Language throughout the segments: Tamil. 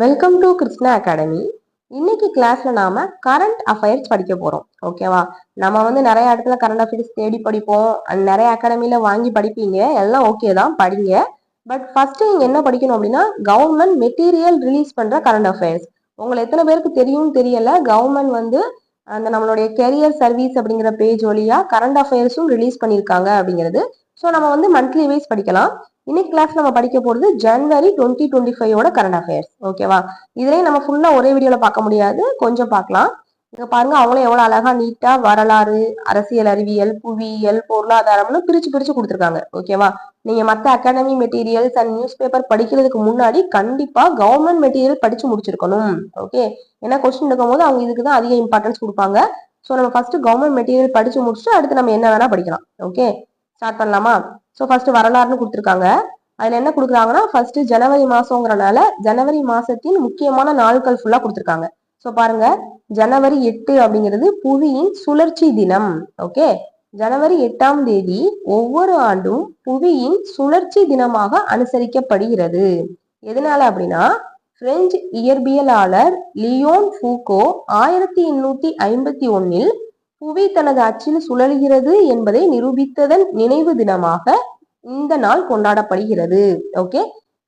வெல்கம் டு கிருஷ்ணா அகாடமி இன்னைக்கு கிளாஸ்ல நாம கரண்ட் அஃபேர்ஸ் படிக்க போறோம். ஓகேவா நம்ம வந்து நிறைய இடத்துல கரண்ட் அஃபேர்ஸ் தேடி படிப்போம். நிறைய அகாடமியில வாங்கி படிப்பீங்க. எல்லாம் ஓகே தான் படிங்க. பட் ஃபர்ஸ்ட் நீங்க என்ன படிக்கணும் அப்படின்னா கவர்மெண்ட் மெட்டீரியல் ரிலீஸ் பண்ற கரண்ட் அஃபேர்ஸ் உங்களை எத்தனை பேருக்கு தெரியும்னு தெரியல. கவர்மெண்ட் வந்து அந்த நம்மளுடைய கெரியர் சர்வீஸ் அப்படிங்கிற பேஜ் வழியா கரண்ட் அஃபேர்ஸும் ரிலீஸ் பண்ணியிருக்காங்க அப்படிங்கிறது. ஸோ நம்ம வந்து மந்த்லி வைஸ் படிக்கலாம். இன்னைக்கு கிளாஸ் நம்ம படிக்க போறது ஜனவரி டுவெண்ட்டி டுவெண்ட்டி ஃபைவோட கரண்ட் அஃபேர்ஸ் ஓகேவா இதுலயும் நம்ம ஃபுல்லா ஒரே வீடியோல பார்க்க முடியாது. கொஞ்சம் பார்க்கலாம். இங்க பாருங்க அவங்களும் எவ்வளவு அழகா நீட்டா வரலாறு அரசியல் அறிவியல் புவியியல் பொருளாதாரம்னு பிரிச்சு பிரிச்சு கொடுத்துருக்காங்க. ஓகேவா நீங்க மத்த academy materials and newspaper படிக்கிறதுக்கு முன்னாடி கண்டிப்பா கவர்மெண்ட் மெட்டீரியல் படிச்சு முடிச்சிருக்கணும். ஓகே ஏன்னா கொஸ்டின் இருக்கும்போது அவங்க இதுக்கு தான் அதிக இம்பார்ட்டன்ஸ் கொடுப்பாங்க. ஸோ நம்ம ஃபர்ஸ்ட் கவர்மெண்ட் மெட்டீரியல் படிச்சு முடிச்சுட்டு அடுத்து நம்ம என்ன வேணா படிக்கலாம். ஓகே ஸ்டார்ட் பண்ணலாமா? ஸோ ஃபர்ஸ்ட் வரலாறுன்னு கொடுத்துருக்காங்க. அதில் என்ன கொடுக்குறாங்கன்னா ஃபர்ஸ்ட் ஜனவரி மாசங்கிறனால ஜனவரி மாசத்தின் முக்கியமான நாட்கள் ஃபுல்லாக கொடுத்துருக்காங்க. ஸோ பாருங்க. ஜனவரி எட்டு அப்படிங்கிறது புவியின் சுழற்சி தினம். ஓகே ஜனவரி எட்டாம் தேதி ஒவ்வொரு ஆண்டும் புவியின் சுழற்சி தினமாக அனுசரிக்கப்படுகிறது. எதனால அப்படின்னா பிரெஞ்சு இயற்பியலாளர் லியோன் ஃபூகோ ஆயிரத்தி எண்ணூத்தி ஐம்பத்தி ஒன்னில் புவி தனது அச்சில் சுழல்கிறது என்பதை நிரூபித்ததன் நினைவு தினமாக இந்த நாள் கொண்டாடப்படுகிறது. ஓகே?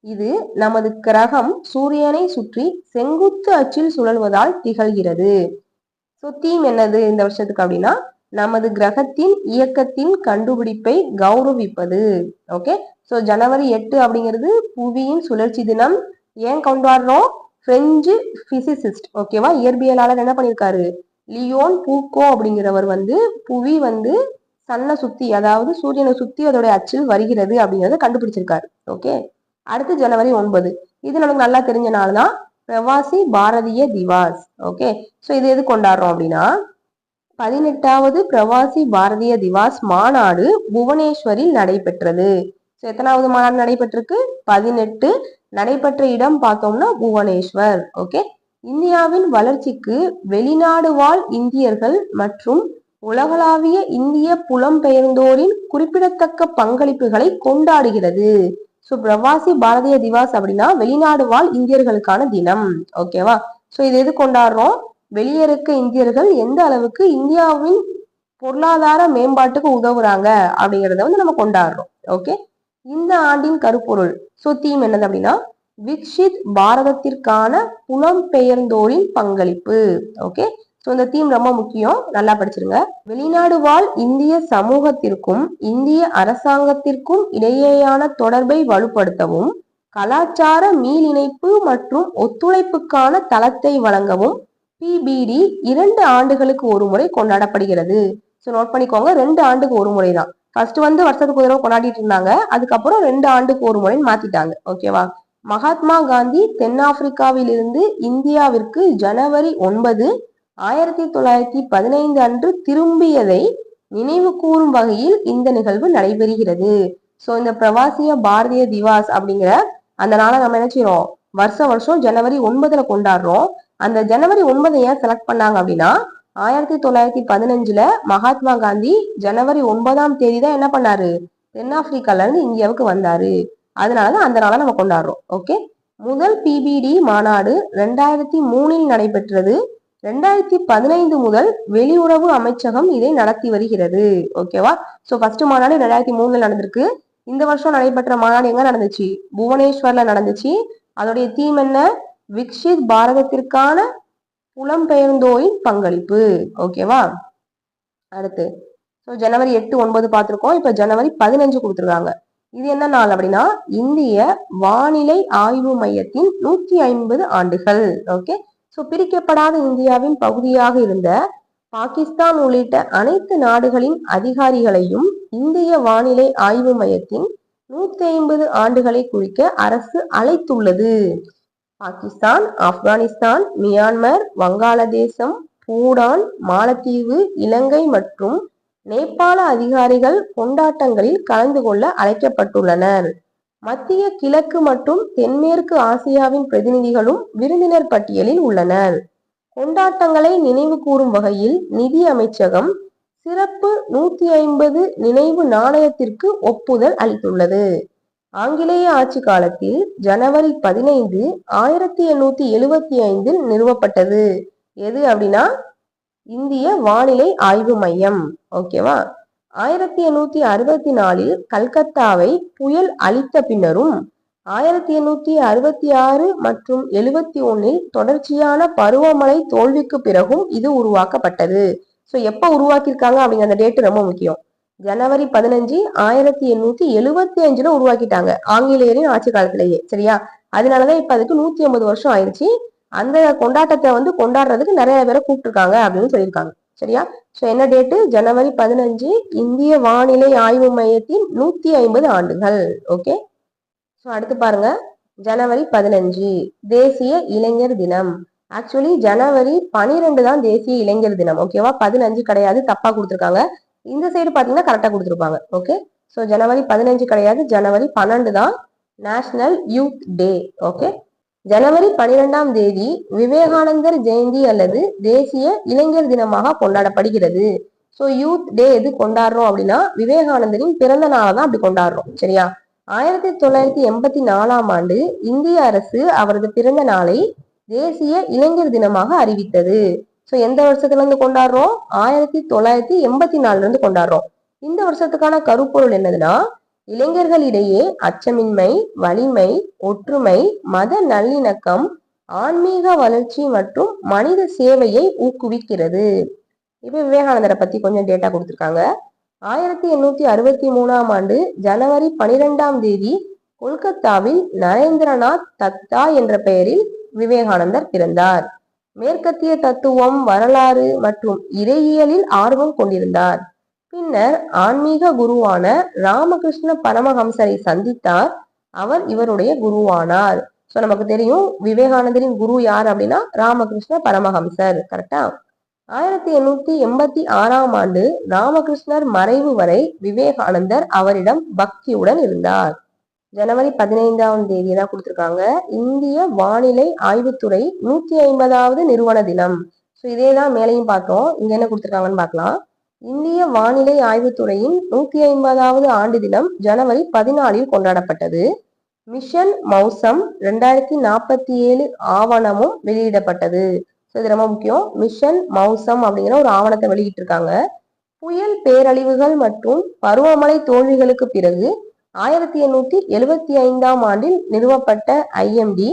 இது நமது கிரகம் சூரியனை சுற்றி செங்குத்து அச்சில் சுழல்வதால் திகழ்கிறது. ஸோ தீம் என்னது இந்த வருஷத்துக்கு அப்படின்னா நமது கிரகத்தின் இயக்கத்தின் கண்டுபிடிப்பை கௌரவிப்பது. ஓகே? ஸோ ஜனவரி எட்டு அப்படிங்கிறது புவியின் சுழற்சி தினம். ஏன் கொண்டாடுறோம்? பிரெஞ்சு பிசிசிஸ்ட் ஓகேவா? இயற்பியலாளர் என்ன பண்ணியிருக்காரு? லியோன் பூக்கோ அப்படிங்கிறவர் வந்து புவி வந்து சன்னை சுத்தி அதாவது சூரியனை சுத்தி அதோட அச்சில் வருகிறது அப்படிங்கறத கண்டுபிடிச்சிருக்காரு. ஓகே? அடுத்து ஜனவரி ஒன்பது. இது நமக்கு நல்லா தெரிஞ்ச நாள் தான் பிரவாசி பாரதிய திவாஸ். ஓகே? ஸோ இது எது கொண்டாடுறோம் அப்படின்னா பதினெட்டாவது பிரவாசி பாரதிய திவாஸ் மாநாடு புவனேஸ்வரில் நடைபெற்றது. ஸோ எத்தனாவது மாநாடு நடைபெற்றிருக்கு? பதினெட்டு நடைபெற்ற இடம் பார்த்தோம்னா புவனேஸ்வர். ஓகே? இந்தியாவின் வளர்ச்சிக்கு வெளிநாடு வாழ் இந்தியர்கள் மற்றும் உலகளாவிய இந்திய புலம்பெயர்ந்தோரின் குறிப்பிடத்தக்க பங்களிப்புகளை கொண்டாடுகிறது. ஸோ பிரவாசி பாரதிய திவாஸ் அப்படின்னா வெளிநாடு வாழ் இந்தியர்களுக்கான தினம். ஓகேவா ஸோ இது எது கொண்டாடுறோம்? வெளியே இருக்க இந்தியர்கள் எந்த அளவுக்கு இந்தியாவின் பொருளாதார மேம்பாட்டுக்கு உதவுறாங்க அப்படிங்கிறத வந்து நம்ம கொண்டாடுறோம். ஓகே இந்த ஆண்டின் கருப்பொருள். ஸோ தீம் என்னது அப்படின்னா விக்ஷித் பாரதத்திற்கான புலம்பெயர்ந்தோரின் பங்களிப்பு. ஓகே ஸோ இந்த தீம் ரொம்ப முக்கியம். நல்லா படிச்சிருங்க. வெளிநாடு வாழ் இந்திய சமூகத்திற்கும் இந்திய அரசாங்கத்திற்கும் இடையேயான தொடர்பை வலுப்படுத்தவும் கலாச்சார மீளிணைப்பு மற்றும் ஒத்துழைப்புக்கான தளத்தை வழங்கவும் பிபிடி இரண்டு ஆண்டுகளுக்கு ஒரு முறை கொண்டாடப்படுகிறது. ஸோ நோட் பண்ணிக்கோங்க. ரெண்டு ஆண்டுக்கு ஒரு முறை தான். ஃபர்ஸ்ட் வந்து வருஷத்துக்கு ஒரு தடவை கொண்டாடிட்டு இருந்தாங்க. அதுக்கப்புறம் ரெண்டு ஆண்டுக்கு ஒரு முறைன்னு மாத்திட்டாங்க. ஓகேவா மகாத்மா காந்தி தென்னாப்பிரிக்காவில் இருந்து இந்தியாவிற்கு ஜனவரி ஒன்பது ஆயிரத்தி தொள்ளாயிரத்தி பதினைந்து அன்று திரும்பியதை நினைவு கூறும் வகையில் இந்த நிகழ்வு நடைபெறுகிறது. ஸோ இந்த பிரவாசிய பாரதிய திவாஸ் அப்படிங்கிற அந்த நாளை நம்ம என்ன செய்யறோம் வருஷ வருஷம் ஜனவரி ஒன்பதுல கொண்டாடுறோம். அந்த ஜனவரி ஒன்பதை ஏன் செலக்ட் பண்ணாங்க அப்படின்னா ஆயிரத்தி தொள்ளாயிரத்தி பதினஞ்சுல மகாத்மா காந்தி ஜனவரி ஒன்பதாம் தேதி தான் என்ன பண்ணாரு? தென்னாப்பிரிக்கால இருந்து இந்தியாவுக்கு வந்தாரு. அதனாலதான் அந்த நாளை நம்ம கொண்டாடுறோம். ஓகே முதல் பிபிடி மாநாடு ரெண்டாயிரத்தி மூணில் நடைபெற்றது. ரெண்டாயிரத்தி பதினைந்து முதல் வெளியுறவு அமைச்சகம் இதை நடத்தி வருகிறது. ஓகேவா சோ ஃபர்ஸ்ட் மாநாடு ரெண்டாயிரத்தி மூணுல நடந்திருக்கு. இந்த வருஷம் நடைபெற்ற மாநாடு எங்க நடந்துச்சு? புவனேஸ்வர்ல நடந்துச்சு. அதோடைய தீம் என்ன? விக்ஷித் பாரதத்திற்கான புலம்பெயர்ந்தோரின் பங்களிப்பு. ஓகேவா அடுத்து. ஸோ ஜனவரி எட்டு ஒன்பது பார்த்துருக்கோம். இப்போ ஜனவரி பதினஞ்சு கொடுத்துருக்காங்க. இது என்ன நாள் அப்படின்னா? இந்திய வானிலை ஆய்வு மையத்தின் நூற்றி ஐம்பது ஆண்டுகள். ஓகே? ஸோ பிரிக்கப்படாத இந்தியாவின் பகுதியாக இருந்த பாகிஸ்தான் உள்ளிட்ட அனைத்து நாடுகளின் அதிகாரிகளையும் இந்திய வானிலை ஆய்வு மையத்தின் நூத்தி ஐம்பது ஆண்டுகளை குறிக்க அரசு அழைத்துள்ளது. பாகிஸ்தான் ஆப்கானிஸ்தான் மியான்மர் வங்காளதேசம் பூடான் மாலத்தீவு இலங்கை மற்றும் நேபாள அதிகாரிகள் கொண்டாட்டங்களில் கலந்து கொள்ள அழைக்கப்பட்டுள்ளனர். மத்திய கிழக்கு மற்றும் தென்மேற்கு ஆசியாவின் பிரதிநிதிகளும் விருந்தினர் பட்டியலில் உள்ளனர். கொண்டாட்டங்களை நினைவு கூறும் வகையில் நிதி அமைச்சகம் சிறப்பு நூத்தி ஐம்பது நினைவு நாணயத்திற்கு ஒப்புதல் அளித்துள்ளது. ஆங்கிலேய ஆட்சி காலத்தில் ஜனவரி பதினைந்து ஆயிரத்தி எண்ணூத்தி எழுவத்தி ஐந்தில் நிறுவப்பட்டது. எது அப்படின்னா இந்திய வானிலை ஆய்வு மையம். ஓகேவா ஆயிரத்தி எண்ணூத்தி அறுபத்தி நாலில் கல்கத்தாவை புயல் அழித்த பின்னரும் ஆயிரத்தி எண்ணூத்தி அறுபத்தி ஆறு மற்றும் எழுபத்தி ஒன்னில் தொடர்ச்சியான பருவமழை தோல்விக்கு பிறகும் இது உருவாக்கப்பட்டது. ஸோ எப்போ உருவாக்கியிருக்காங்க அப்படிங்கிற அந்த டேட்டு ரொம்ப முக்கியம். ஜனவரி பதினஞ்சு ஆயிரத்தி எண்ணூத்தி எழுபத்தி அஞ்சுல உருவாக்கிட்டாங்க ஆங்கிலேயரின் ஆட்சி காலத்திலேயே. சரியா? அதனாலதான் இப்ப அதுக்கு நூத்தி ஐம்பது வருஷம் ஆயிடுச்சு. அந்த கொண்டாட்டத்தை வந்து கொண்டாடுறதுக்கு நிறைய பேரை கூப்பிட்டுருக்காங்க அப்படின்னு சொல்லியிருக்காங்க. சரியா? ஸோ என்ன டேட்டு ஜனவரி பதினஞ்சு இந்திய வானிலை ஆய்வு மையத்தின் நூத்தி ஐம்பது ஆண்டுகள். ஓகே ஸோ அடுத்து பாருங்க. ஜனவரி பதினஞ்சு தேசிய இளைஞர் தினம். ஆக்சுவலி ஜனவரி பனிரெண்டு தான் தேசிய இளைஞர் தினம். ஓகேவா பதினஞ்சு கிடையாது தப்பா கொடுத்துருக்காங்க. இந்த சைடு பாத்தீங்கன்னா கரெக்டா கொடுத்துருப்பாங்க. ஓகே ஸோ ஜனவரி பதினஞ்சு கிடையாது ஜனவரி பன்னெண்டு தான் நேஷனல் யூத் டே ஓகே ஜனவரி பனிரெண்டாம் தேதி விவேகானந்தர் ஜெயந்தி அல்லது தேசிய இளைஞர் தினமாக கொண்டாடப்படுகிறது. ஸோ யூத் டே எது கொண்டாடுறோம் அப்படின்னா விவேகானந்தரின் பிறந்த நாளை தான் அப்படி கொண்டாடுறோம். சரியா? ஆயிரத்தி தொள்ளாயிரத்தி எண்பத்தி நாலாம் ஆண்டு இந்திய அரசு அவரது பிறந்த நாளை தேசிய இளைஞர் தினமாக அறிவித்தது. ஸோ எந்த வருஷத்துல இருந்து கொண்டாடுறோம்? ஆயிரத்தி தொள்ளாயிரத்தி எண்பத்தி நாலுல இருந்து கொண்டாடுறோம். இந்த வருஷத்துக்கான கருப்பொருள் என்னதுன்னா இளைஞர்களிடையே அச்சமின்மை வலிமை ஒற்றுமை மத நல்லிணக்கம் ஆன்மீக வளர்ச்சி மற்றும் மனித சேவையை ஊக்குவிக்கிறது. இப்ப விவேகானந்தரை பத்தி கொஞ்சம் டேட்டா கொடுத்துருக்காங்க. ஆயிரத்தி எண்ணூத்தி அறுபத்தி மூணாம் ஆண்டு ஜனவரி பனிரெண்டாம் தேதி கொல்கத்தாவில் நரேந்திரநாத் தத்தா என்ற பெயரில் விவேகானந்தர் பிறந்தார். மேற்கத்திய தத்துவம் வரலாறு மற்றும் இறையியலில் ஆர்வம் கொண்டிருந்தார். பின்னர் ஆன்மீக குருவான ராமகிருஷ்ண பரமஹம்சரை சந்தித்தார். அவர் இவருடைய குருவானார். சோ நமக்கு தெரியும் விவேகானந்தரின் குரு யார் அப்படின்னா ராமகிருஷ்ண பரமஹம்சர். கரெக்டா ஆயிரத்தி எண்ணூத்தி எண்பத்தி ஆறாம் ஆண்டு ராமகிருஷ்ணர் மறைவு வரை விவேகானந்தர் அவரிடம் பக்தியுடன் இருந்தார். ஜனவரி பதினைந்தாம் தேதி தான் கொடுத்துருக்காங்க. இந்திய வானிலை ஆய்வுத்துறை நூத்தி ஐம்பதாவது நிறுவன தினம். ஸோ இதே தான் மேலையும் பார்த்தோம் இங்க என்ன கொடுத்துருக்காங்கன்னு பார்க்கலாம். இந்திய வானிலை ஆய்வுத்துறையின் நூத்தி ஐம்பதாவது ஆண்டு தினம் ஜனவரி பதினாலில் கொண்டாடப்பட்டது. மிஷன் மௌசம் ரெண்டாயிரத்தி நாற்பத்தி ஏழு ஆவணமும் வெளியிடப்பட்டது. ஸோ இது ரொம்ப முக்கியம். மிஷன் மௌசம் அப்படிங்கிற ஒரு ஆவணத்தை வெளியிட்டிருக்காங்க. புயல் பேரழிவுகள் மற்றும் பருவமழை தோல்விகளுக்கு பிறகு ஆயிரத்தி எண்ணூத்தி எழுபத்தி ஐந்தாம் ஆண்டில் நிறுவப்பட்ட ஐஎம்டி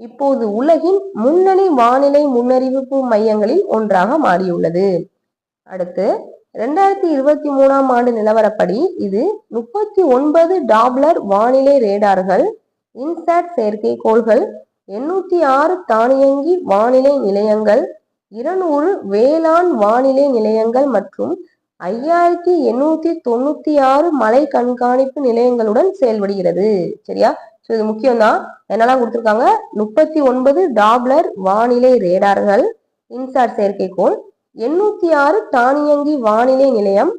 இப்போது உலகின் முன்னணி வானிலை முன்னறிவிப்பு மையங்களில் ஒன்றாக மாறியுள்ளது. அடுத்து ரெண்டாயிரத்தி இருபத்தி மூணாம் ஆண்டு நிலவரப்படி இது முப்பத்தி ஒன்பது டாப்லர் வானிலை ரேடார்கள் இன்சாட் செயற்கைக்கோள்கள் எண்ணூத்தி ஆறு தானியங்கி வானிலை நிலையங்கள் இருநூறு வேளாண் வானிலை நிலையங்கள் மற்றும் ஐயாயிரத்தி எண்ணூத்தி தொண்ணூத்தி ஆறு மலை கண்காணிப்பு நிலையங்களுடன் செயல்படுகிறது. சரியா? ஸோ இது முக்கியம்தான். என்னெல்லாம் கொடுத்துருக்காங்க? முப்பத்தி ஒன்பது டாப்லர் வானிலை ரேடார்கள் இன்சாட் செயற்கைக்கோள் எண்ணூத்தி ஆறு தானியங்கி வானிலை நிலையம்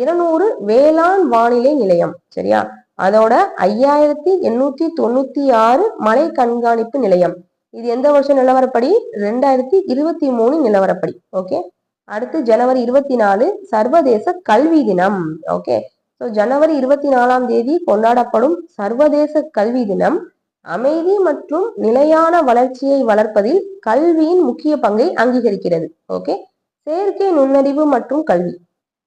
இருநூறு வேளாண் வானிலை நிலையம் சரியா? அதோட ஐயாயிரத்தி எண்ணூத்தி தொண்ணூத்தி ஆறு மலை கண்காணிப்பு நிலையம். இது எந்த வருஷம் நிலவரப்படி? ரெண்டாயிரத்தி இருபத்தி மூணு நிலவரப்படி ஓகே? அடுத்து ஜனவரி இருபத்தி நாலு சர்வதேச கல்வி தினம் ஓகே? ஸோ ஜனவரி இருபத்தி நாலாம் தேதி கொண்டாடப்படும் சர்வதேச கல்வி தினம். அமைதி மற்றும் நிலையான வளர்ச்சியை வளர்ப்பதில் கல்வியின் முக்கிய பங்கை அங்கீகரிக்கிறது ஓகே? செயற்கை நுண்ணறிவு மற்றும் கல்வி.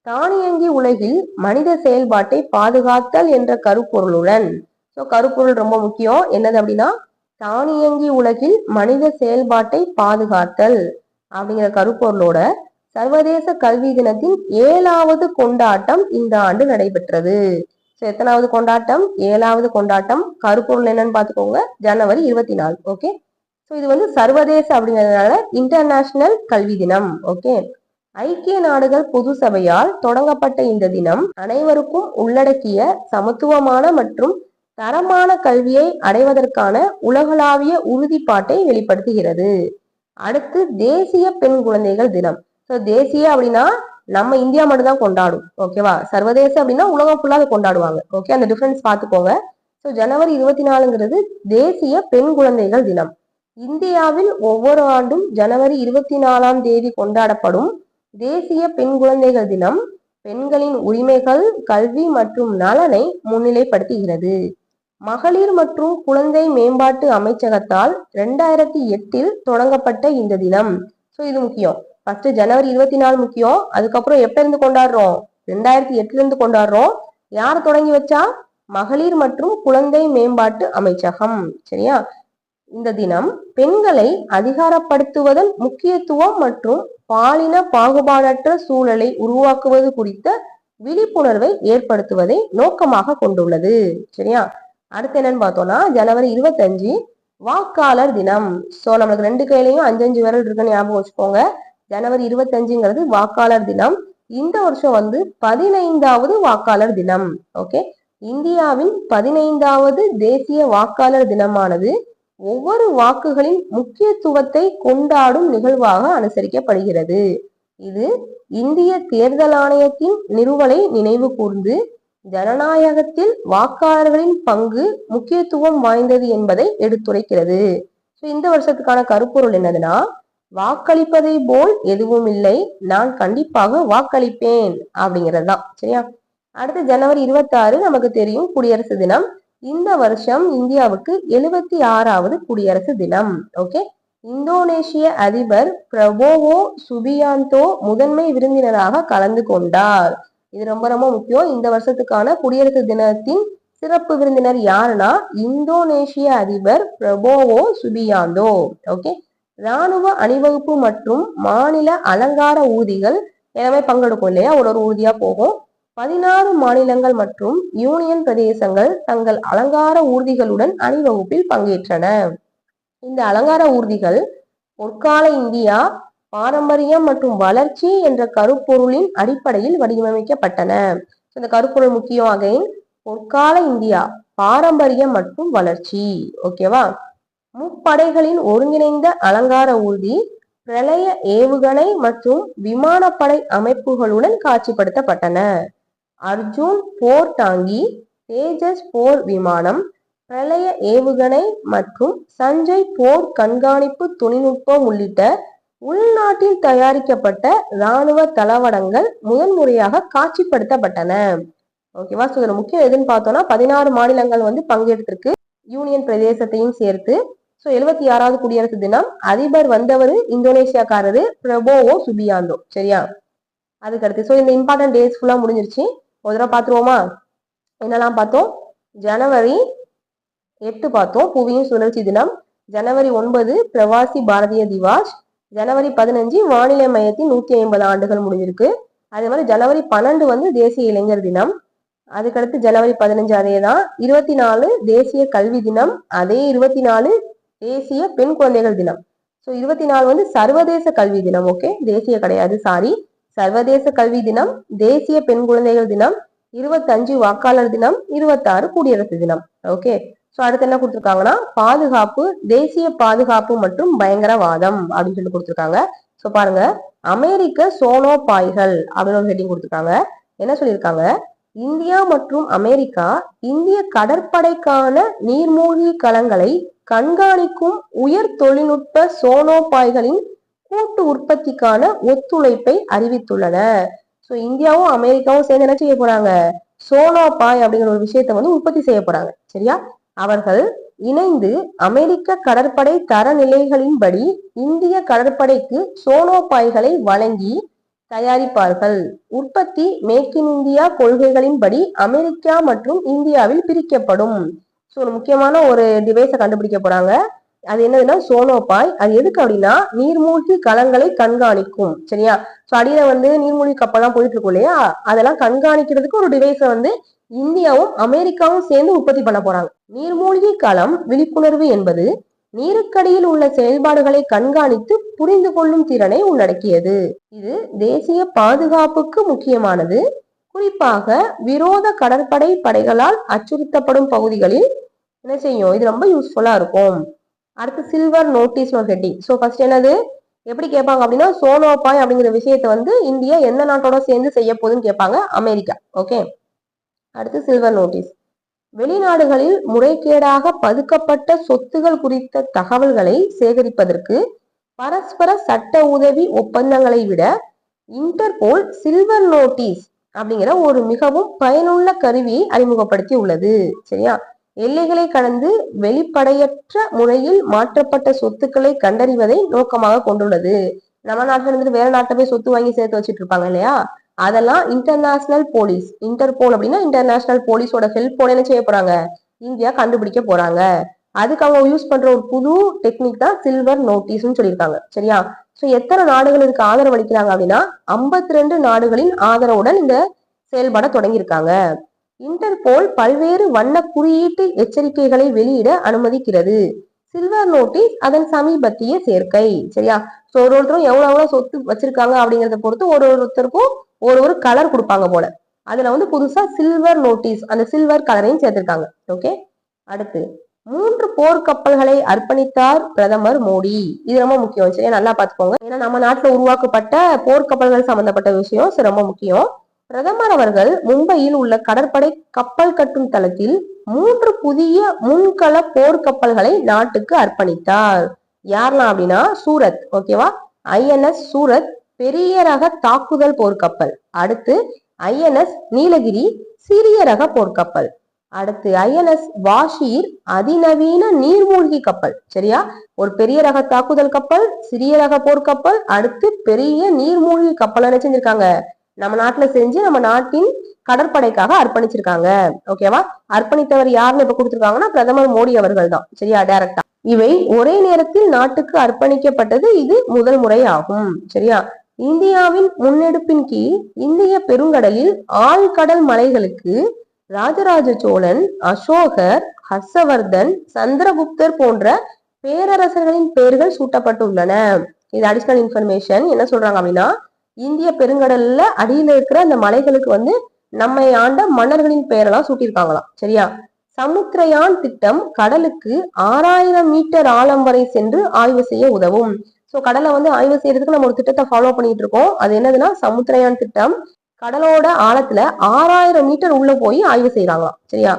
தானியங்கி உலகில் மனித செயல்பாட்டை பாதுகாத்தல் என்ற கருப்பொருளுடன். ஸோ கருப்பொருள் ரொம்ப முக்கியம். என்னது அப்படின்னா தானியங்கி உலகில் மனித செயல்பாட்டை பாதுகாத்தல் அப்படிங்கிற கருப்பொருளோட சர்வதேச கல்வி தினத்தின் ஏழாவது கொண்டாட்டம் இந்த ஆண்டு நடைபெற்றது. ஸோ எத்தனாவது கொண்டாட்டம்? ஏழாவது கொண்டாட்டம் கருப்பொருள் என்னன்னு பார்த்துக்கோங்க. ஜனவரி இருபத்தி நாலு. ஓகே ஸோ இது வந்து சர்வதேச அப்படிங்கிறதுனால இன்டர்நேஷனல் கல்வி தினம் ஓகே ஐக்கிய நாடுகள் பொது சபையால் தொடங்கப்பட்ட இந்த தினம் அனைவருக்கும் உள்ளடக்கிய சமத்துவமான மற்றும் தரமான கல்வியை அடைவதற்கான உலகளாவிய உறுதிப்பாட்டை வெளிப்படுத்துகிறது. அடுத்து தேசிய பெண் குழந்தைகள் தினம். ஸோ தேசிய அப்படின்னா நம்ம இந்தியா மட்டும்தான் கொண்டாடும் ஓகேவா சர்வதேச அப்படின்னா உலகம் ஃபுல்லாக அதை கொண்டாடுவாங்க ஓகே அந்த டிஃபரன்ஸ் பார்த்துக்கோங்க. ஸோ ஜனவரி இருபத்தி நாலுங்கிறது தேசிய பெண் குழந்தைகள் தினம். இந்தியாவில் ஒவ்வொரு ஆண்டும் ஜனவரி இருபத்தி நாலாம் தேதி கொண்டாடப்படும் தேசிய பெண் குழந்தைகள் தினம் பெண்களின் உரிமைகள் கல்வி மற்றும் நலனை முன்னிலைப்படுத்துகிறது. மகளிர் மற்றும் குழந்தை மேம்பாட்டு அமைச்சகத்தால் ரெண்டாயிரத்தி எட்டில் தொடங்கப்பட்ட இந்த தினம். ஸோ இது முக்கியம். ஃபர்ஸ்ட் ஜனவரி இருபத்தி நாலு முக்கியம். அதுக்கப்புறம் எப்ப இருந்து கொண்டாடுறோம்? ரெண்டாயிரத்தி எட்டுல இருந்து கொண்டாடுறோம். யார் தொடங்கி வச்சா? மகளிர் மற்றும் குழந்தை மேம்பாட்டு அமைச்சகம். சரியா? இந்த தினம் பெண்களை அதிகாரப்படுத்துவதன் முக்கியத்துவம் மற்றும் பாலின பாகுபாடற்ற சூழலை உருவாக்குவது குறித்த விழிப்புணர்வை ஏற்படுத்துவதை நோக்கமாக கொண்டுள்ளது. சரியா? அடுத்து என்னன்னு பார்த்தோம்னா ஜனவரி இருபத்தஞ்சு வாக்காளர் தினம். சோ நம்மளுக்கு ரெண்டு கையிலையும் அஞ்சஞ்சு விரல் இருக்குன்னு ஞாபகம் வச்சுக்கோங்க. ஜனவரி இருபத்தஞ்சுங்கிறது வாக்காளர் தினம். இந்த வருஷம் வந்து பதினைந்தாவது வாக்காளர் தினம். ஓகே இந்தியாவின் பதினைந்தாவது தேசிய வாக்காளர் தினமானது ஒவ்வொரு வாக்குகளின் முக்கியத்துவத்தை கொண்டாடும் நிகழ்வாக அனுசரிக்கப்படுகிறது. இது இந்திய தேர்தல் ஆணையத்தின் நிறுவலை நினைவு கூர்ந்து ஜனநாயகத்தில் வாக்காளர்களின் பங்கு முக்கியத்துவம் வாய்ந்தது என்பதை எடுத்துரைக்கிறது. ஸோ இந்த வருஷத்துக்கான கருப்பொருள் என்னதுன்னா வாக்களிப்பதை போல் எதுவும் இல்லை நான் கண்டிப்பாக வாக்களிப்பேன் அப்படிங்கிறது தான் சரியா? அடுத்து ஜனவரி இருபத்தி ஆறு நமக்கு தெரியும் குடியரசு தினம். இந்த வருஷம் இந்தியாவுக்கு எழுபத்தி ஆறாவது குடியரசு தினம். ஓகே இந்தோனேஷிய அதிபர் பிரபோவோ சுபியாந்தோ முதன்மை விருந்தினராக கலந்து கொண்டார். இது ரொம்ப ரொம்ப முக்கியம். இந்த வருஷத்துக்கான குடியரசு தினத்தின் சிறப்பு விருந்தினர் யாருன்னா இந்தோனேஷிய அதிபர் பிரபோவோ சுபியாந்தோ. ஓகே ராணுவ அணிவகுப்பு மற்றும் மாநில அலங்கார ஊதிகள் எல்லாமே பங்கெடுக்கும் இல்லையா? ஒரு ஒரு ஊர்தியா போகும். பதினாறு மாநிலங்கள் மற்றும் யூனியன் பிரதேசங்கள் தங்கள் அலங்கார ஊர்திகளுடன் அணிவகுப்பில் பங்கேற்றன. இந்த அலங்கார ஊர்திகள் பொற்கால இந்தியா பாரம்பரியம் மற்றும் வளர்ச்சி என்ற கருப்பொருளின் அடிப்படையில் வடிவமைக்கப்பட்டன. இந்த கருப்பொருள் முக்கியம் அகைன் பொற்கால இந்தியா பாரம்பரியம் மற்றும் வளர்ச்சி. ஓகேவா முப்படைகளின் ஒருங்கிணைந்த அலங்கார ஊர்தி பிரளய ஏவுகணை மற்றும் விமானப்படை அமைப்புகளுடன் காட்சிப்படுத்தப்பட்டன. அர்ஜுன் போர் தாங்கி தேஜஸ் போர் விமானம் பிரளய ஏவுகணை மற்றும் சஞ்சய் போர் கண்காணிப்பு தொழில்நுட்பம் உள்ளிட்ட உள்நாட்டில் தயாரிக்கப்பட்ட இராணுவ தளவடங்கள் முதன்முறையாக காட்சிப்படுத்தப்பட்டன. ஓகேவா? ஸோ இதில் முக்கியம் எதுன்னு பார்த்தோம்னா பதினாறு மாநிலங்கள் வந்து பங்கெடுத்திருக்கு. யூனியன் பிரதேசத்தையும் சேர்த்து. ஸோ எழுபத்தி ஆறாவது குடியரசு தினம் அதிபர் வந்தவர் இந்தோனேஷியாக்காரரு பிரபோவோ சுபியாந்தோ. சரியா? அதுக்கடுத்து ஸோ இந்த இம்பார்ட்டன்ட் டேஸ் ஃபுல்லாக முடிஞ்சிருச்சு. ஒரு தடவை பார்த்துருவோமா? என்னெல்லாம் பார்த்தோம்? ஜனவரி எட்டு பார்த்தோம். புவியின் சுழற்சி தினம். ஜனவரி ஒன்பது பிரவாசி பாரதிய திவாஸ். ஜனவரி பதினஞ்சு வானிலை மையத்தின் நூத்தி ஐம்பது ஆண்டுகள் முடிஞ்சிருக்கு. அதே மாதிரி ஜனவரி பன்னெண்டு வந்து தேசிய இளைஞர் தினம். அதுக்கடுத்து ஜனவரி பதினஞ்சு அதே தான். இருபத்தி நாலு தேசிய கல்வி தினம். அதே இருபத்தி நாலு தேசிய பெண் குழந்தைகள் தினம். ஸோ இருபத்தி நாலு வந்து சர்வதேச கல்வி தினம் ஓகே தேசிய கிடையாது சாரி சர்வதேச கல்வி தினம் தேசிய பெண் குழந்தைகள் தினம் இருபத்தஞ்சு வாக்காளர் தினம் இருபத்தாறு குடியரசு தினம். ஓகே ஸோ அடுத்து என்ன கொடுத்துருக்காங்கன்னா பாதுகாப்பு தேசிய பாதுகாப்பு மற்றும் பயங்கரவாதம் அப்படின்னு சொல்லி கொடுத்துருக்காங்க. ஸோ பாருங்க அமெரிக்க சோனோ பாய்கள் அப்படின்னு ஒரு ஹெட்டிங் கொடுத்துருக்காங்க. என்ன சொல்லியிருக்காங்க? இந்தியா மற்றும் அமெரிக்கா இந்திய கடற்படைக்கான நீர்மூழ்கி களங்களை கண்காணிக்கும் உயர் தொழில்நுட்ப சோனோபாய்களின் கூட்டு உற்பத்திக்கான ஒத்துழைப்பை அறிவித்துள்ளன. ஸோ இந்தியாவும் அமெரிக்காவும் சேர்ந்து என்ன செய்ய போறாங்க? சோனோபாய் அப்படிங்கிற ஒரு விஷயத்த வந்து உற்பத்தி செய்ய போறாங்க. சரியா? அவர்கள் இணைந்து அமெரிக்க கடற்படை தரநிலைகளின்படி இந்திய கடற்படைக்கு சோனோபாய்களை வழங்கி தயாரிப்பார்கள். உற்பத்தி மேக் இன் இந்தியா கொள்கைகளின்படி அமெரிக்கா மற்றும் இந்தியாவில் பிரிக்கப்படும். ஸோ ஒரு முக்கியமான ஒரு டிவைஸை கண்டுபிடிக்க போறாங்க. அது என்னதுன்னா சோனோபாய் அது எதுக்கு அப்படின்னா நீர்மூழ்கி களங்களை கண்காணிக்கும் சரியா? ஸோ அடியில வந்து நீர்மூழ்கி கப்பல்லாம் போயிட்டு இருக்கும் இல்லையா? அதெல்லாம் கண்காணிக்கிறதுக்கு ஒரு டிவைஸை வந்து இந்தியாவும் அமெரிக்காவும் சேர்ந்து உற்பத்தி பண்ண போறாங்க. நீர்மூழ்கி களம் விழிப்புணர்வு என்பது நீருக்கடியில் உள்ள செயல்பாடுகளை கண்காணித்து புரிந்து கொள்ளும் திறனை உள்ளடக்கியது. இது தேசிய பாதுகாப்புக்கு முக்கியமானது. குறிப்பாக விரோத கடற்படை படைகளால் அச்சுறுத்தப்படும் பகுதிகளில் என்ன செய்யும்? இது ரொம்ப யூஸ்ஃபுல்லா இருக்கும். அடுத்து சில்வர் நோட்டீஸ் ஒரு ஹெட்டிங் ஸோ ஃபர்ஸ்ட் என்னது? எப்படி கேட்பாங்க அப்படின்னா சோனோபாய் அப்படிங்கிற விஷயத்தை வந்து இந்தியா எந்த நாட்டோட சேர்ந்து செய்ய போகுதுன்னு கேட்பாங்க? அமெரிக்கா. ஓகே அடுத்து சில்வர் நோட்டீஸ் வெளிநாடுகளில் முறைகேடாக பதுக்கப்பட்ட சொத்துகள் குறித்த தகவல்களை சேகரிப்பதற்கு பரஸ்பர சட்ட உதவி ஒப்பந்தங்களை விட இன்டர்போல் சில்வர் நோட்டீஸ் அப்படிங்கிற ஒரு மிகவும் பயனுள்ள கருவியை அறிமுகப்படுத்தி உள்ளது சரியா? எல்லைகளை கடந்து வெளிப்படையற்ற முறையில் மாற்றப்பட்ட சொத்துக்களை கண்டறிவதை நோக்கமாக கொண்டுள்ளது. நம்ம நாட்டுல இருந்துட்டு வேற நாட்டை போய் சொத்து வாங்கி சேர்த்து வச்சுட்டு இருப்பாங்க இல்லையா? அதெல்லாம் இன்டர்நேஷனல் போலீஸ் இன்டர்போல் அப்படின்னா இன்டர்நேஷனல் போலீஸோட ஹெல்ப்போட என்ன செய்ய போறாங்க? இந்தியா கண்டுபிடிக்க போறாங்க. அதுக்கு அவங்க யூஸ் பண்ற ஒரு புது டெக்னிக் தான் சில்வர் நோட்டீஸ்னு சொல்லியிருக்காங்க. சரியா? சோ எத்தனை நாடுகளுக்கு ஆதரவு அளிக்கிறாங்க அப்படின்னா ஐம்பத்தி ரெண்டு நாடுகளின் ஆதரவுடன் இந்த செயல்பட தொடங்கியிருக்காங்க. இன்டர்போல் பல்வேறு வண்ண குறியீட்டு எச்சரிக்கைகளை வெளியிட அனுமதிக்கிறது. சில்வர் நோட்டீஸ் அதன் சமீபத்திய சேர்க்கை. சரியா? ஸோ ஒரு ஒருத்தரும் எவ்வளோ எவ்வளோ சொத்து வச்சிருக்காங்க அப்படிங்கிறத பொறுத்து ஒரு ஒருத்தருக்கும் ஒரு ஒரு கலர் கொடுப்பாங்க போல. அதுல வந்து புதுசா சில்வர் நோட்டீஸ் அந்த சில்வர் கலரையும் சேர்த்திருக்காங்க. ஓகே அடுத்து மூன்று போர்க்கப்பல்களை அர்ப்பணித்தார் பிரதமர் மோடி. இது ரொம்ப முக்கியம். சரியா? நல்லா பாத்துக்கோங்க ஏன்னா நம்ம நாட்டுல உருவாக்கப்பட்ட போர்க்கப்பல்கள் சம்பந்தப்பட்ட விஷயம் ரொம்ப முக்கியம். பிரதமர் அவர்கள் மும்பையில் உள்ள கடற்படை கப்பல் கட்டும் தளத்தில் மூன்று புதிய முன்கள போர்க்கப்பல்களை நாட்டுக்கு அர்ப்பணித்தார். யாரெல்லாம் அப்படின்னா சூரத் ஓகேவா ஐஎன்எஸ் சூரத் பெரிய ரக தாக்குதல் போர்க்கப்பல் அடுத்து ஐஎன்எஸ் நீலகிரி சிறிய ரக போர்க்கப்பல் அடுத்து ஐஎன்எஸ் வாஷீர் அதிநவீன நீர்மூழ்கி கப்பல். சரியா? ஒரு பெரிய ரக தாக்குதல் கப்பல் சிறிய ரக போர்க்கப்பல் அடுத்து பெரிய நீர்மூழ்கி கப்பல் என்ன செஞ்சிருக்காங்க? நம்ம நாட்டுல செஞ்சு நம்ம நாட்டின் கடற்படைக்காக அர்ப்பணிச்சிருக்காங்க. ஓகேவா அர்ப்பணித்தவர் யாருன்னு இப்ப கொடுத்திருக்காங்கன்னா பிரதமர் மோடி அவர்கள் தான். சரியா? டைரக்டா இவை ஒரே நேரத்தில் நாட்டுக்கு அர்ப்பணிக்கப்பட்டது இது முதல் முறை ஆகும் சரியா? இந்தியாவின் முன்னெடுப்பின் கீழ் இந்திய பெருங்கடலில் ஆழ்கடல் மலைகளுக்கு ராஜராஜ சோழன் அசோகர் ஹர்ஷவர்தன் சந்திரகுப்தர் போன்ற பேரரசர்களின் பெயர்கள் சூட்டப்பட்டுள்ளன. இது அடிஷனல் இன்ஃபர்மேஷன் என்ன சொல்றாங்க அப்படின்னா இந்திய பெருங்கடல்ல அடியில இருக்கிற அந்த மலைகளுக்கு வந்து நம்மை ஆண்ட மன்னர்களின் பெயரெல்லாம் சூட்டியிருக்காங்களாம். சரியா? சமுத்திரயான் திட்டம் கடலுக்கு ஆறாயிரம் மீட்டர் ஆழம் வரை சென்று ஆய்வு செய்ய உதவும். சோ கடலை வந்து ஆய்வு செய்யறதுக்கு நம்ம ஒரு திட்டத்தை ஃபாலோ பண்ணிட்டு இருக்கோம். அது என்னதுன்னா சமுத்திரயான் திட்டம் கடலோட ஆழத்துல ஆறாயிரம் மீட்டர் உள்ள போய் ஆய்வு செய்யறாங்களாம் சரியா?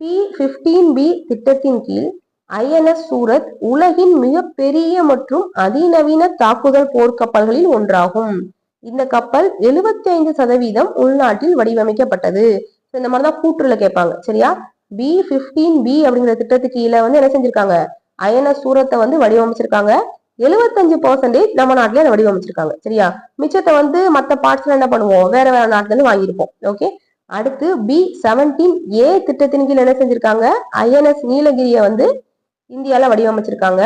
பி பிப்டீன் பி திட்டத்தின் கீழ் ஐஎன்எஸ் சூரத் உலகின் மிகப்பெரிய மற்றும் அதிநவீன தாக்குதல் போர்க்கப்பல்களில் ஒன்றாகும். இந்த கப்பல் 75% ஐந்து சதவீதம் உள்நாட்டில் வடிவமைக்கப்பட்டது. இந்த மாதிரிதான் கூற்றுல கேட்பாங்க. சரியா? பி பிப்டீன் பி அப்படிங்கிற திட்டத்துக்கு கீழே வந்து என்ன செஞ்சிருக்காங்க? அயன சூரத்தை வந்து வடிவமைச்சிருக்காங்க. 75% பர்சன்டேஜ் நம்ம நாட்டிலே அதை வடிவமைச்சிருக்காங்க. சரியா? மிச்சத்தை வந்து மத்த பார்ட்ஸ்ல என்ன பண்ணுவோம்? வேற வேற நாட்டுல இருந்து வாங்கியிருப்போம். ஓகே அடுத்து பி செவன்டீன் ஏ திட்டத்தின் கீழ் என்ன செஞ்சிருக்காங்க? ஐஎன்எஸ் நீலகிரியை வந்து இந்தியால வடிவமைச்சிருக்காங்க.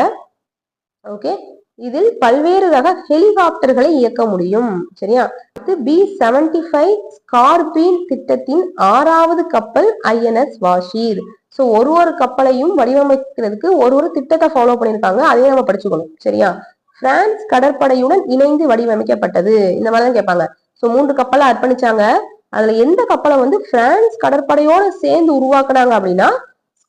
ஓகே இதில் பல்வேறு ரக ஹெலிகாப்டர்களை இயக்க முடியும். சரியா? அடுத்து பி செவன்டி ஃபைவ் ஸ்கார்பீன் திட்டத்தின் ஆறாவது கப்பல் ஐஎன்எஸ் வாஷீர். சோ ஒரு ஒரு கப்பலையும் வடிவமைக்கிறதுக்கு ஒரு ஒரு திட்டத்தை ஃபாலோ பண்ணியிருக்காங்க. அதையும் நம்ம படிச்சுக்கணும். சரியா? பிரான்ஸ் கடற்படையுடன் இணைந்து வடிவமைக்கப்பட்டது. இந்த மாதிரி தான் கேட்பாங்க. சோ மூன்று கப்பலை அர்ப்பணிச்சாங்க. அதுல எந்த கப்பலை வந்து பிரான்ஸ் கடற்படையோட சேர்ந்து உருவாக்குனாங்க அப்படின்னா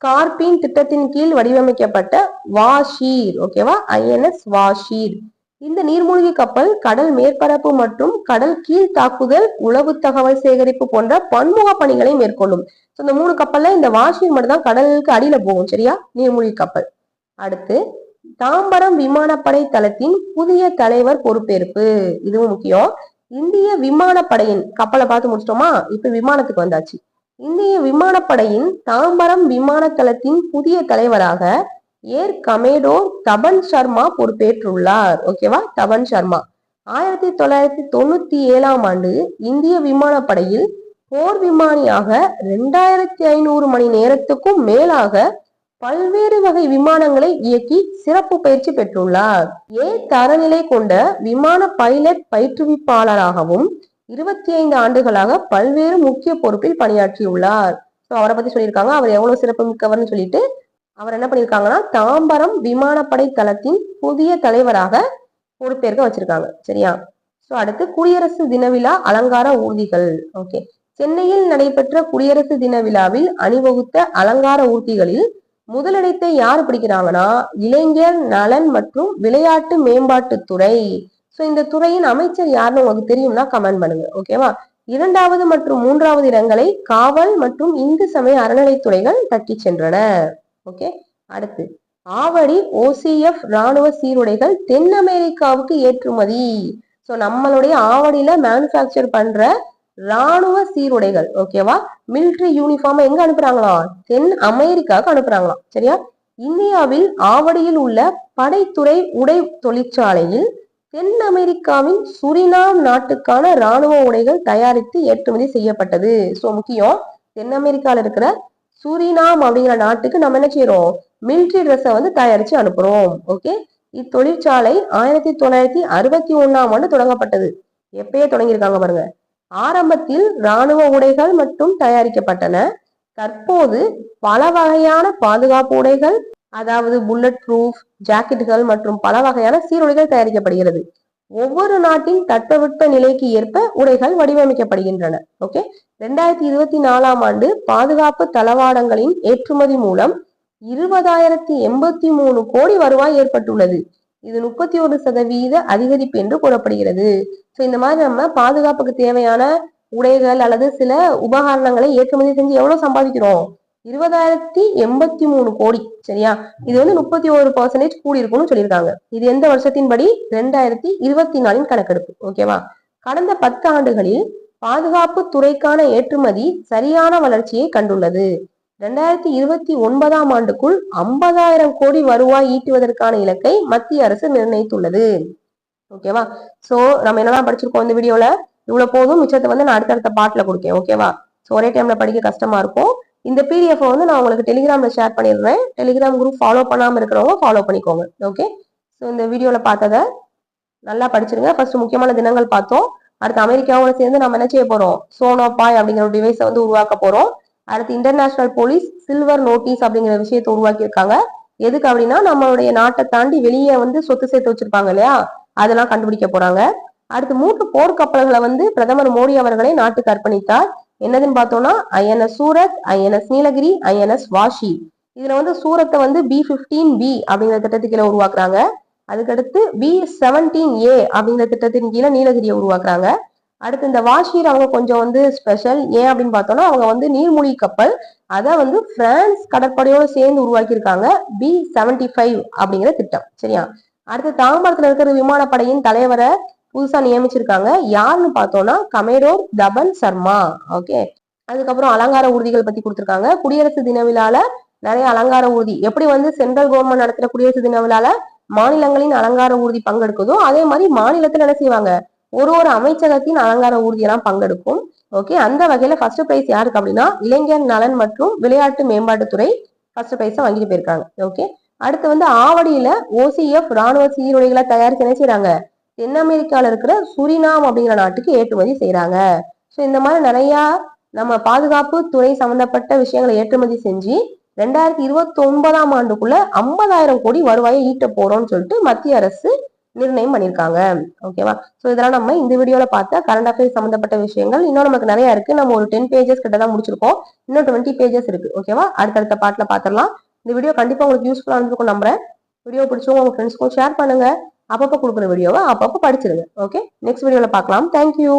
ஸ்கார்பின் திட்டத்தின் கீழ் வடிவமைக்கப்பட்ட வாஷீர் ஓகேவா ஐஎன்எஸ் வாஷீர். இந்த நீர்மூழ்கி கப்பல் கடல் மேற்பரப்பு மற்றும் கடல் கீழ் தாக்குதல் உளவு தகவல் சேகரிப்பு போன்ற பன்முக பணிகளை மேற்கொள்ளும். ஸோ இந்த மூணு கப்பல்ல இந்த வாஷீர் மட்டும் தான் கடலுக்கு அடியில போகும் சரியா? நீர்மூழ்கி கப்பல். அடுத்து தாம்பரம் விமானப்படை தளத்தின் புதிய தலைவர் பொறுப்பேற்பு. இதுவும் முக்கியம். இந்திய விமானப்படையின் கப்பலை பார்த்து முடிச்சிட்டோமா? இப்ப விமானத்துக்கு வந்தாச்சு. இந்திய விமானப்படையின் தாம்பரம் விமான தளத்தின் புதிய தலைவராக ஏர் கமேடோர் தபன் சர்மா பொறுப்பேற்றுள்ளார். ஓகேவா தபன் சர்மா. ஆயிரத்தி தொள்ளாயிரத்தி தொண்ணூத்தி ஏழாம் ஆண்டு இந்திய விமானப்படையில் போர் விமானியாக ரெண்டாயிரத்தி ஐநூறு மணி நேரத்துக்கும் மேலாக பல்வேறு வகை விமானங்களை இயக்கி சிறப்பு பயிற்சி பெற்றுள்ளார். ஏ தரநிலை கொண்ட விமான பைலட் பயிற்றுவிப்பாளராகவும் இருபத்தி ஐந்து ஆண்டுகளாக பல்வேறு முக்கிய பொறுப்பில் பணியாற்றியுள்ளார். ஸோ அவரை பத்தி சொல்லியிருக்காங்க. அவர் எவ்வளவு சிறப்பு மிக்கவர்னு சொல்லிட்டு அவர் என்ன பண்ணியிருக்காங்கன்னா தாம்பரம் விமானப்படை தளத்தின் புதிய தலைவராக பொறுப்பேற்க வச்சிருக்காங்க. சரியா? ஸோ அடுத்து குடியரசு தின விழா அலங்கார ஊர்திகள். ஓகே சென்னையில் நடைபெற்ற குடியரசு தின விழாவில் அணிவகுத்த அலங்கார ஊர்திகளில் முதலிடத்தை யார் பிடிக்கிறாங்கன்னா இளைஞர் நலன் மற்றும் விளையாட்டு மேம்பாட்டுத்துறை சோ இந்த துறையின் அமைச்சர் யாருன்னு உங்களுக்கு தெரியும்னா கமெண்ட் பண்ணுங்க ஓகேவா இரண்டாவது மற்றும் மூன்றாவது இடங்களை காவல் மற்றும் இந்து சமய அறநிலைத்துறைகள் தட்டி சென்றன ஓகே அடுத்து ஆவடி ஓசிஎஃப் ராணுவ சீருடைகள் தென் அமெரிக்காவுக்கு ஏற்றுமதி. சோ நம்மளுடைய ஆவடியில மேனுஃபேக்சர் பண்ற ராணுவ சீருடைகள் ஓகேவா மிலிட்ரி யூனிஃபார்ம் எங்க அனுப்புறாங்களாம் தென் அமெரிக்காவுக்கு அனுப்புறாங்களாம் சரியா? இந்தியாவில் ஆவடியில் உள்ள படைத்துறை உடை தொழிற்சாலையில் தென் அமெரிக்காவின் சுரினாம் நாட்டுக்கான ராணுவ உடைகள் தயாரித்து ஏற்றுமதி செய்யப்பட்டது. சோ முக்கியம் தென் அமெரிக்கால இருக்கிற சுரினாம் அப்படிங்கிற நாட்டுக்கு நம்ம என்ன செய்யறோம்? மிலிட்ரி ட்ரெஸ்ஸை வந்து தயாரிச்சு அனுப்புறோம். ஓகே இத்தொழிற்சாலை ஆயிரத்தி தொள்ளாயிரத்தி அறுபத்தி ஒன்னாம் ஆண்டு தொடங்கப்பட்டது. எப்பயே தொடங்கியிருக்காங்க பாருங்க. ஆரம்பத்தில் ராணுவ உடைகள் மட்டும் தயாரிக்கப்பட்டன. தற்போது பல வகையான பாதுகாப்பு உடைகள் அதாவது புல்லட் ப்ரூஃப் ஜாக்கெட்டுகள் மற்றும் பல வகையான சீருடைகள் தயாரிக்கப்படுகிறது. ஒவ்வொரு நாட்டின் தட்பவெட்ப நிலைக்கு ஏற்ப உடைகள் வடிவமைக்கப்படுகின்றன. ஓகே ரெண்டாயிரத்தி இருபத்தி நாலாம் ஆண்டு பாதுகாப்பு தளவாடங்களின் ஏற்றுமதி மூலம் இருபதாயிரத்தி எண்பத்தி மூணு கோடி வருவாய் ஏற்பட்டுள்ளது. இது முப்பத்தி ஒரு சதவீத அதிகரிப்பு என்று கூறப்படுகிறது. ஸோ இந்த மாதிரி நம்ம பாதுகாப்புக்கு தேவையான உடைகள் அல்லது சில உபகரணங்களை ஏற்றுமதி செஞ்சு எவ்வளவு சம்பாதிக்கிறோம்? இருபதாயிரத்தி எண்பத்தி மூணு கோடி சரியா? இது வந்து முப்பத்தி ஒரு பர்சன்டேஜ் கூடி இருக்கும்னு சொல்லியிருக்காங்க. இது எந்த வருஷத்தின்படி? ரெண்டாயிரத்தி இருபத்தி நாலின் கணக்கெடுப்பு ஓகேவா கடந்த பத்து ஆண்டுகளில் பாதுகாப்பு துறைக்கான ஏற்றுமதி சரியான வளர்ச்சியை கண்டுள்ளது. ரெண்டாயிரத்தி இருபத்தி ஒன்பதாம் ஆண்டுக்குள் ஐம்பதாயிரம் கோடி வருவாய் ஈட்டுவதற்கான இலக்கை மத்திய அரசு நிர்ணயித்துள்ளது. ஓகேவா சோ நம்ம என்னெல்லாம் படிச்சிருக்கோம் இந்த வீடியோல இவ்வளவு போதும் மிச்சத்தை வந்து நான் அடுத்தடுத்த பாட்டுல கொடுக்கேன் ஓகேவா சோ ஒரே டைம்ல படிக்க கஷ்டமா இருக்கும். இந்த பிடிஎஃப் வந்து நான் உங்களுக்கு டெலிகிராம்ல ஷேர் பண்ணிடுறேன். டெலிகிராம் குரூப் ஃபாலோ பண்ணாம இருக்கிறவங்க ஃபாலோ பண்ணிக்கோங்க. ஓகே ஸோ இந்த வீடியோல பார்த்ததை நல்லா படிச்சிருங்க. ஃபர்ஸ்ட் முக்கியமான தினங்கள் பார்த்தோம். அடுத்து அமெரிக்காவோட சேர்ந்து நம்ம என்ன செய்ய போறோம்? சோனோபாய் அப்படிங்கிற ஒரு டிவைஸை வந்து உருவாக்க போறோம். அடுத்து இன்டர்நேஷனல் போலீஸ் சில்வர் நோட்டீஸ் அப்படிங்கிற விஷயத்தை உருவாக்கி இருக்காங்க எதுக்கு அப்படின்னா நம்மளுடைய நாட்டை தாண்டி வெளியே வந்து சொத்து சேர்த்து வச்சிருப்பாங்க இல்லையா? அதெல்லாம் கண்டுபிடிக்க போறாங்க. அடுத்து மூன்று போர்க்கப்பல்களை வந்து பிரதமர் மோடி அவர்களே நாட்டுக்கு அர்ப்பணித்தார். என்னதுன்னு பார்த்தோம்னா INS Surat INS Nilgiri INS Vashi இதுல வந்து சூரத்தை வந்து பி பிப்டீன் பி அப்படிங்கிற திட்டத்துக்கு கீழே உருவாக்குறாங்க. அதுக்கடுத்து பி செவன்டீன் ஏ அப்படிங்கிற திட்டத்தின் கீழே நீலகிரியை உருவாக்குறாங்க. அடுத்து இந்த வாஷீர் அவங்க கொஞ்சம் வந்து ஸ்பெஷல் ஏன் அப்படின்னு பார்த்தோம்னா அவங்க வந்து நீர்மூழ்கி கப்பல். அதை வந்து பிரான்ஸ் கடற்படையோடு சேர்ந்து உருவாக்கியிருக்காங்க. பி செவன்டி ஃபைவ் அப்படிங்கிற திட்டம். சரியா? அடுத்து தாம்பரத்தில் இருக்கிற விமானப்படையின் தலைவரை புதுசா நியமிச்சிருக்காங்க. யாருன்னு பார்த்தோம்னா கமேடோர் தபன் சர்மா. ஓகே அதுக்கப்புறம் அலங்கார ஊர்திகள் பத்தி கொடுத்துருக்காங்க. குடியரசு தின விழால நிறைய அலங்கார ஊர்தி. எப்படி வந்து சென்ட்ரல் கவர்மெண்ட் நடத்துற குடியரசு தின விழால மாநிலங்களின் அலங்கார ஊர்தி பங்கெடுக்குதோ அதே மாதிரி மாநிலத்துல என்ன செய்வாங்க? ஒரு ஒரு அமைச்சகத்தின் அலங்கார ஊர்தியெல்லாம் பங்கெடுக்கும். ஓகே அந்த வகையில ஃபர்ஸ்ட் பிரைஸ் யாருக்கு அப்படின்னா இளைஞர் நலன் மற்றும் விளையாட்டு மேம்பாட்டுத்துறை ஃபர்ஸ்ட் பிரைஸ் வாங்கிட்டு போயிருக்காங்க. ஓகே அடுத்து வந்து ஆவடியில ஓசிஎஃப் ராணுவ சீருடைகளை தயாரித்து என்ன செய்யறாங்க தென் அமெரிக்காவில் இருக்கிற சுரினாம் அப்படிங்கிற நாட்டுக்கு ஏற்றுமதி செய்கிறாங்க ஸோ இந்த மாதிரி நிறையா நம்ம பாதுகாப்பு துறை சம்பந்தப்பட்ட விஷயங்களை ஏற்றுமதி செஞ்சு ரெண்டாயிரத்தி இருபத்தி ஒன்பதாம் ஆண்டுக்குள்ள ஐம்பதாயிரம் கோடி வருவாயை ஈட்ட போறோம்னு சொல்லிட்டு மத்திய அரசு நிர்ணயம் பண்ணியிருக்காங்க. ஓகேவா ஸோ இதெல்லாம் நம்ம இந்த வீடியோல பார்த்த கரண்ட் அஃபேர்ஸ் சம்பந்தப்பட்ட விஷயங்கள். இன்னும் நமக்கு நிறைய இருக்கு. நம்ம ஒரு டென் பேஜஸ் கிட்ட தான் முடிச்சிருக்கோம். இன்னும் டுவெண்ட்டி பேஜஸ் இருக்கு. ஓகேவா அடுத்தடுத்த பாட்டில் பார்த்துடலாம். இந்த வீடியோ கண்டிப்பா உங்களுக்கு யூஸ்ஃபுல்லாக இருந்திருக்கும் நம்புறேன். வீடியோ பிடிச்சவங்க உங்க ஃப்ரெண்ட்ஸ்க்கும் ஷேர் பண்ணுங்க. அப்பப்போ கொடுக்குற வீடியோவை அப்பப்போ படிச்சிருங்க. ஓகே நெக்ஸ்ட் வீடியோவில் பார்க்கலாம். தேங்க்யூ